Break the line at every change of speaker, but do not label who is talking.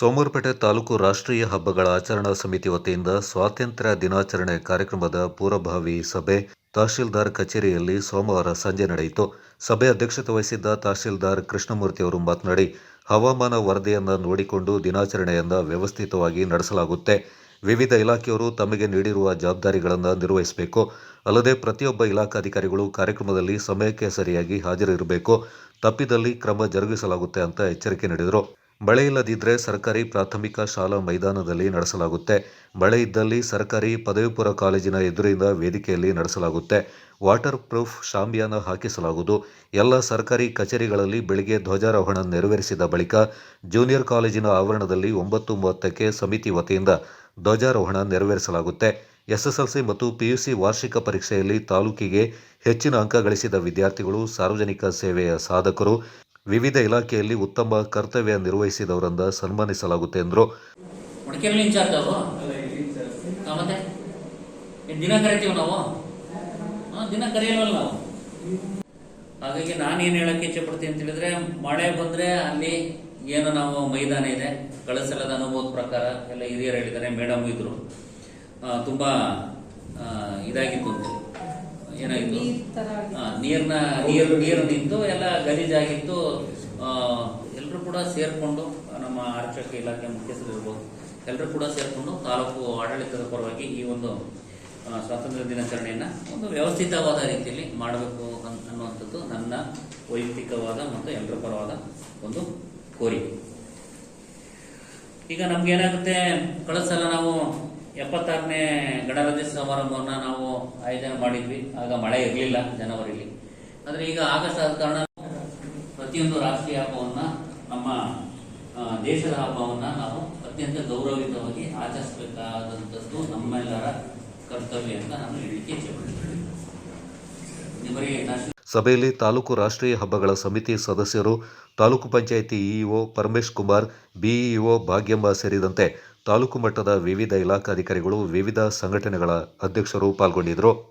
ಸೋಮವಾರಪೇಟೆ ತಾಲೂಕು ರಾಷ್ಟ್ರೀಯ ಹಬ್ಬಗಳ ಆಚರಣಾ ಸಮಿತಿ ವತಿಯಿಂದ ಸ್ವಾತಂತ್ರ್ಯ ದಿನಾಚರಣೆ ಕಾರ್ಯಕ್ರಮದ ಪೂರ್ವಭಾವಿ ಸಭೆ ತಹಶೀಲ್ದಾರ್ ಕಚೇರಿಯಲ್ಲಿ ಸೋಮವಾರ ಸಂಜೆ ನಡೆಯಿತು. ಸಭೆ ಅಧ್ಯಕ್ಷತೆ ವಹಿಸಿದ್ದ ತಹಶೀಲ್ದಾರ್ ಕೃಷ್ಣಮೂರ್ತಿ ಅವರು ಮಾತನಾಡಿ, ಹವಾಮಾನ ವರದಿಯನ್ನು ನೋಡಿಕೊಂಡು ದಿನಾಚರಣೆಯನ್ನು ವ್ಯವಸ್ಥಿತವಾಗಿ ನಡೆಸಲಾಗುತ್ತೆ. ವಿವಿಧ ಇಲಾಖೆಯವರು ತಮಗೆ ನೀಡಿರುವ ಜವಾಬ್ದಾರಿಗಳನ್ನು ನಿರ್ವಹಿಸಬೇಕು. ಅಲ್ಲದೆ ಪ್ರತಿಯೊಬ್ಬ ಇಲಾಖಾಧಿಕಾರಿಗಳು ಕಾರ್ಯಕ್ರಮದಲ್ಲಿ ಸಮಯಕ್ಕೆ ಸರಿಯಾಗಿ ಹಾಜರಿರಬೇಕು. ತಪ್ಪಿದಲ್ಲಿ ಕ್ರಮ ಜರುಗಿಸಲಾಗುತ್ತೆ ಅಂತ ಎಚ್ಚರಿಕೆ ನೀಡಿದರು. ಮಳೆ ಇಲ್ಲದಿದ್ದರೆ ಸರ್ಕಾರಿ ಪ್ರಾಥಮಿಕ ಶಾಲಾ ಮೈದಾನದಲ್ಲಿ ನಡೆಸಲಾಗುತ್ತೆ. ಮಳೆ ಇದ್ದಲ್ಲಿ ಸರ್ಕಾರಿ ಪದವಿ ಕಾಲೇಜಿನ ಎದುರಿನ ವೇದಿಕೆಯಲ್ಲಿ ನಡೆಸಲಾಗುತ್ತೆ. ವಾಟರ್ ಪ್ರೂಫ್ ಶಾಂಬಿಯಾನ ಹಾಕಿಸಲಾಗುವುದು. ಎಲ್ಲ ಸರ್ಕಾರಿ ಕಚೇರಿಗಳಲ್ಲಿ ಬೆಳಿಗ್ಗೆ ಧ್ವಜಾರೋಹಣ ನೆರವೇರಿಸಿದ ಬಳಿಕ ಜೂನಿಯರ್ ಕಾಲೇಜಿನ ಆವರಣದಲ್ಲಿ ಒಂಬತ್ತು ಮೂವತ್ತಕ್ಕೆ ಸಮಿತಿ ವತಿಯಿಂದ ಧ್ವಜಾರೋಹಣ ನೆರವೇರಿಸಲಾಗುತ್ತೆ. ಎಸ್ಎಸ್ಎಲ್ಸಿ ಮತ್ತು ಪಿಯುಸಿ ವಾರ್ಷಿಕ ಪರೀಕ್ಷೆಯಲ್ಲಿ ತಾಲೂಕಿಗೆ ಹೆಚ್ಚಿನ ಅಂಕ ಗಳಿಸಿದ ವಿದ್ಯಾರ್ಥಿಗಳು ಸಾರ್ವಜನಿಕ ಸೇವೆಯ ಸಾಧಕರು ವಿವಿಧ ಇಲಾಖೆಯಲ್ಲಿ ಉತ್ತಮ ಕರ್ತವ್ಯ ನಿರ್ವಹಿಸಿದವರನ್ನ ಸನ್ಮಾನಿಸಲಾಗುತ್ತೆ ಎಂದರು.
ದಿನ ನಾವು? ದಿನ ಹಾಗಾಗಿ ನಾನೇನು ಹೇಳಕ್ಕೆ ಇಚ್ಛೆ ಪಡ್ತೀನಿ ಅಂತ ಹೇಳಿದ್ರೆ, ಮಳೆ ಬಂದ್ರೆ ಅಲ್ಲಿ ಏನು ನಾವು ಮೈದಾನ ಇದೆ. ಕಳಿಸಲದ ಅನುಭವದ ಪ್ರಕಾರ ಎಲ್ಲ ಹಿರಿಯರು ಹೇಳಿದ್ದಾರೆ, ಮೇಡಮ್ ಇದ್ರು. ತುಂಬಾ ಇದಾಗಿತ್ತು. ಅಂತ ಏನಾಗಿತ್ತು ನೀರ್ನ ನೀರು ನೀರು ನಿಂತು ಎಲ್ಲ ಗಲೀಜಾಗಿತ್ತು. ಎಲ್ಲರೂ ಕೂಡ ಸೇರ್ಕೊಂಡು ನಮ್ಮ ಆರಕ್ಷಕ ಇಲಾಖೆ ಮುಖ್ಯಸ್ಥರು ಇರ್ಬೋದು ಎಲ್ಲರೂ ಕೂಡ ಸೇರ್ಕೊಂಡು ತಾಲೂಕು ಆಡಳಿತದ ಪರವಾಗಿ ಈ ಒಂದು ಸ್ವಾತಂತ್ರ್ಯ ದಿನಾಚರಣೆಯನ್ನ ಒಂದು ವ್ಯವಸ್ಥಿತವಾದ ರೀತಿಯಲ್ಲಿ ಮಾಡಬೇಕು ಅನ್- ಅನ್ನುವಂಥದ್ದು ನನ್ನ ವೈಯಕ್ತಿಕವಾದ ಮತ್ತು ಎಲ್ಲರ ಪರವಾದ ಒಂದು ಕೋರಿಕೆ. ಈಗ ನಮ್ಗೆ ಏನಾಗುತ್ತೆ ಕಳೆದ ಸಲ ನಾವು ಎಪ್ಪತ್ತಾರನೇ ಗಣರಾಜ್ಯ ಸಮಾರಂಭವನ್ನು ನಾವು ಆಯೋಜನೆ ಮಾಡಿದ್ವಿ. ಆಗ ಮಳೆ ಇರಲಿಲ್ಲ ಜನವರಿಲಿ. ಆದರೆ ಈಗ ಆಗಸ್ಟ್ ಆದ ಕಾರಣ ಪ್ರತಿಯೊಂದು ರಾಷ್ಟ್ರೀಯ ಹಬ್ಬವನ್ನು, ನಮ್ಮ ದೇಶದ ಹಬ್ಬವನ್ನು ನಾವು ಅತ್ಯಂತ ಗೌರವಯುತವಾಗಿ ಆಚರಿಸಬೇಕಾದಂಥದ್ದು ನಮ್ಮೆಲ್ಲರ ಕರ್ತವ್ಯ ಅಂತ ನಾನು ನಿಮಗೆ
ಸಭೆಯಲ್ಲಿ ತಾಲೂಕು ರಾಷ್ಟ್ರೀಯ ಹಬ್ಬಗಳ ಸಮಿತಿ ಸದಸ್ಯರು, ತಾಲೂಕು ಪಂಚಾಯಿತಿ ಇಇಒ ಪರಮೇಶ್ ಕುಮಾರ್, ಬಿಇಒ ಭಾಗ್ಯಮ್ಮ ಸೇರಿದಂತೆ ತಾಲೂಕು ಮಟ್ಟದ ವಿವಿಧ ಇಲಾಖಾಧಿಕಾರಿಗಳು ವಿವಿಧ ಸಂಘಟನೆಗಳ ಅಧ್ಯಕ್ಷರು ಪಾಲ್ಗೊಂಡಿದ್ದರು.